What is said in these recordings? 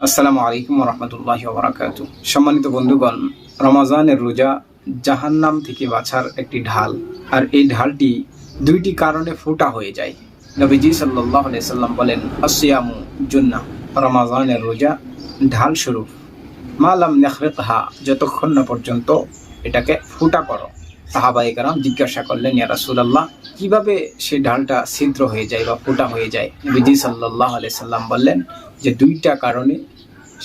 আসসালামু আলাইকুম রহমতুল্লাহ বরাকাতু সম্মানিত বন্ধুগণ, রমাজানের রোজা জাহান্নাম থেকে বাঁচার একটি ঢাল। আর এই ঢালটি দুইটি কারণে ফোটা হয়ে যায়। নবীজি সাল্লাহ সাল্লাম বলেন আসিয়ামু জুন্না রমাজানের রোজা ঢাল স্বরূপ। মালাম নেখরেকহা, যতক্ষণ না পর্যন্ত এটাকে ফুটা করো। সাহাবাই কারাম জিজ্ঞাসা করলেন, ইয়া রাসূলুল্লাহ, কীভাবে সেই ঢালটা ছিদ্র হয়ে যায় বা ফোটা হয়ে যায়? নবীজি সাল্লাহ আলি সাল্লাম বললেন যে, দুইটা কারণে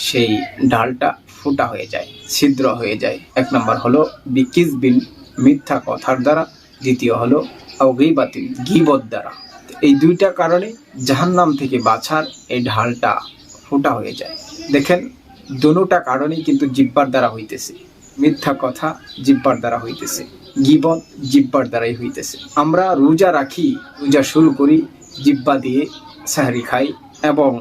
সেই ডালটা ফোটা হয়ে যায়, ছিদ্র হয়ে যায়। এক নম্বর হলো বিকিজ বিন মিথ্যা কথার দ্বারা। দ্বিতীয় হলো অগিবাতিল গিবত দ্বারা। এই দুইটা কারণে জাহান্নাম থেকে বাছার এই ঢালটা ফোটা হয়ে যায়। দেখেন দোনোটা কারণেই কিন্তু জিব্বার দ্বারা হইতেছে। মিথ্যা কথা জিব্বার দ্বারা হইতেছে, গিবত জিব্বার দ্বারাই হইতেছে। আমরা রোজা রাখি, রোজা শুরু করি, জিব্বা দিয়ে সাহারি খাই এবং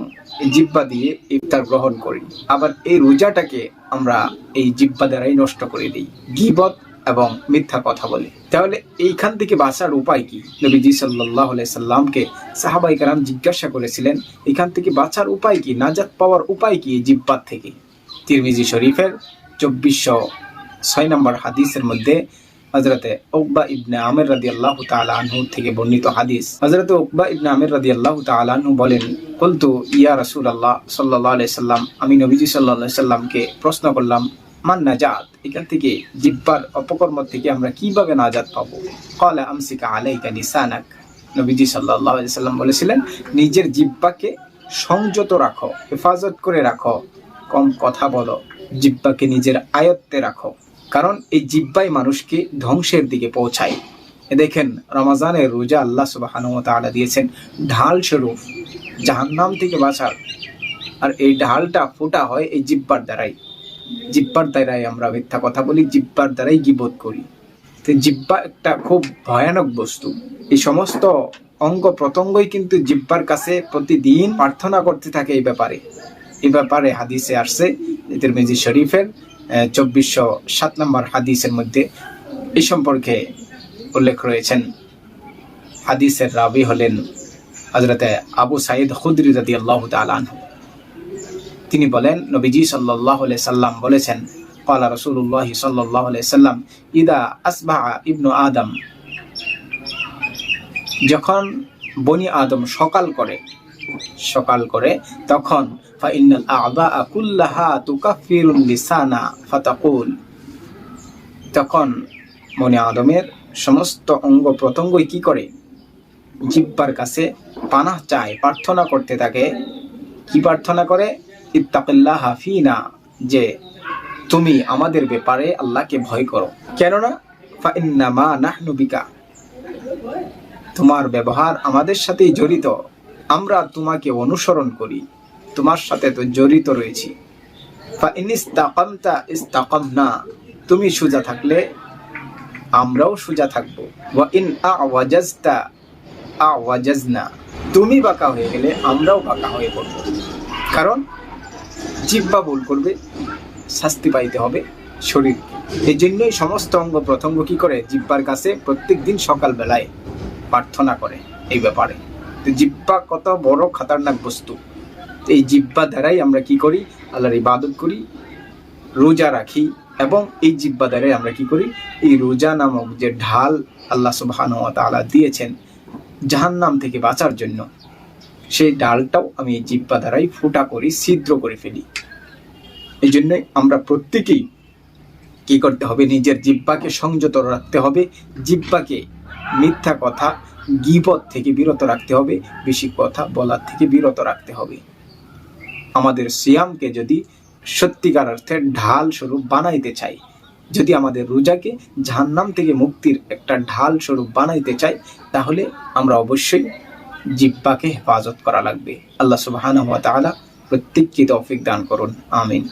জিব্বা দিয়ে ইফতার গ্রহণ করি। আবার এই রোজাটাকে আমরা এই জিব্বা দ্বারাই নষ্ট করে দিই, গিবত এবং মিথ্যা কথা বলে। তাহলে এইখান থেকে বাঁচার উপায় কি? নবীজি সাল্লাহ সাল্লামকে সাহাবাই কারাম জিজ্ঞাসা করেছিলেন এখান থেকে বাঁচার উপায় কি? নাজাত পাওয়ার উপায় কি জিব্বার থেকে? তিরমিজি শরীফের চব্বিশশো ছয় নম্বর হাদিসের মধ্যে হজরতে উকবা ইবনে আমের রাদি আল্লাহ আনহু থেকে বর্ণিত হাদিস। হজরতে উকবা ইবনে আমের রাদি আল্লাহ আনহু বলেন বলতু ইয়া রসুল আল্লাহ সাল্লাহ সাল্লাম, আমি নবীজি সাল্লাহ সাল্লামকে প্রশ্ন করলাম, মান নাজাত? এখান থেকে জিব্বার অপকর্ম থেকে আমরা কীভাবে নাজাত পাবো? কলা আমসিকা আলাইকা নিসানাক। নবীজি সাল্লাহ সাল্লাম বলেছিলেন, নিজের জিব্বাকে সংযত রাখো, হেফাজত করে রাখো, কম কথা বলো। জিব্বাকে নিজের আয়ত্তে রাখো, কারণ এই জিব্বাই মানুষকে ধ্বংসের দিকে পৌঁছায়। দেখেন, রমাজানের রোজা আল্লাহ সুবাহ দিয়েছেন ঢাল স্বরূপ, জাহান্নাম থেকে বাঁচার। আর এই ঢালটা ফোটা হয় এই জিব্বার দ্বারাই। জিব্বার দ্বারাই আমরা মিথ্যা কথা বলি, জিব্বার দ্বারাই গিবোধ করি। তো জিব্বা একটা খুব ভয়ানক বস্তু। এই সমস্ত অঙ্গ প্রত্যঙ্গই কিন্তু জিব্বার কাছে প্রতিদিন প্রার্থনা করতে থাকে এই ব্যাপারে। এ ব্যাপারে হাদিসে আসছে তিরমিজি শরীফের চব্বিশশো সাত নম্বর হাদিসের মধ্যে এ সম্পর্কে উল্লেখ রয়েছেন। হাদিসের রাবি হলেন হজরতে আবু সাইদ খুদরি রাদি আল্লাহ তালান তিনি বলেন, নবীজি সাল্লাহ সাল্লাম বলেছেন কলা রসুল্লাহ সাল্লাহ সাল্লাম, ইদা আসবাহ ইবনু আদম। যখন বনি আদম সকাল করে সকাল করে, তখন তখন মনে আদমের সমস্ত অঙ্গ প্রত্যঙ্গই কি করে? জিব্বার কাছে পানাহ চায়, প্রার্থনা করতে থাকে। কি প্রার্থনা করে? ইত্তাকিল্লাহ হাফিনা যে তুমি আমাদের ব্যাপারে আল্লাহকে ভয় করো। কেননা ফাইন্না মা নাহনু তোমার ব্যবহার আমাদের সাথেই জড়িত। আমরা তোমাকে অনুসরণ করি। তোমার সাথে তো জড়িত রয়েছি। না তুমি সোজা থাকলে আমরাও সোজা থাকব। ইন তুমি বাঁকা হয়ে গেলে আমরাও বাঁকা হয়ে পড়ব। কারণ জিব্বা ভুল করবে, শাস্তি পাইতে হবে শরীর এই জন্যই সমস্ত অঙ্গ প্রত্যঙ্গ কি করে? জিব্বার কাছে প্রত্যেক দিন সকালবেলায় প্রার্থনা করে এই ব্যাপারে। তো জিব্বা কত বড় খাতারনাক বস্তু। তো এই জিব্বা দ্বারাই আমরা কি করি? আল্লাহর ইবাদত করি, রোজা রাখি এবং এই জিব্বা দ্বারাই আমরা কি করি? এই রোজা নামক যে ঢাল আল্লাহ সুবাহান তালা দিয়েছেন জাহান্নাম থেকে বাঁচার জন্য, সেই ডালটাও আমি এই জিব্বা দ্বারাই ফুটা করি, ছিদ্র করে ফেলি। এই জন্যই আমরা প্রত্যেকেই কি করতে হবে? নিজের জিব্বাকে সংযত রাখতে হবে। জিব্বাকে মিথ্যা কথা গিবত থেকে বিরত রাখতে হবে, বেশি কথা বলার থেকে বিরত রাখতে হবে। আমাদের সিয়ামকে যদি সত্যিকার অর্থে ঢাল স্বরূপ বানাইতে চাই, যদি আমাদের রোজাকে জাহান্নাম থেকে মুক্তির একটা ঢাল স্বরূপ বানাইতে চাই, তাহলে আমরা অবশ্যই জিব্বাকে হেফাজত করা লাগবে। আল্লাহ সুবাহ প্রত্যেককে তৌফিক দান করুন। আমিন।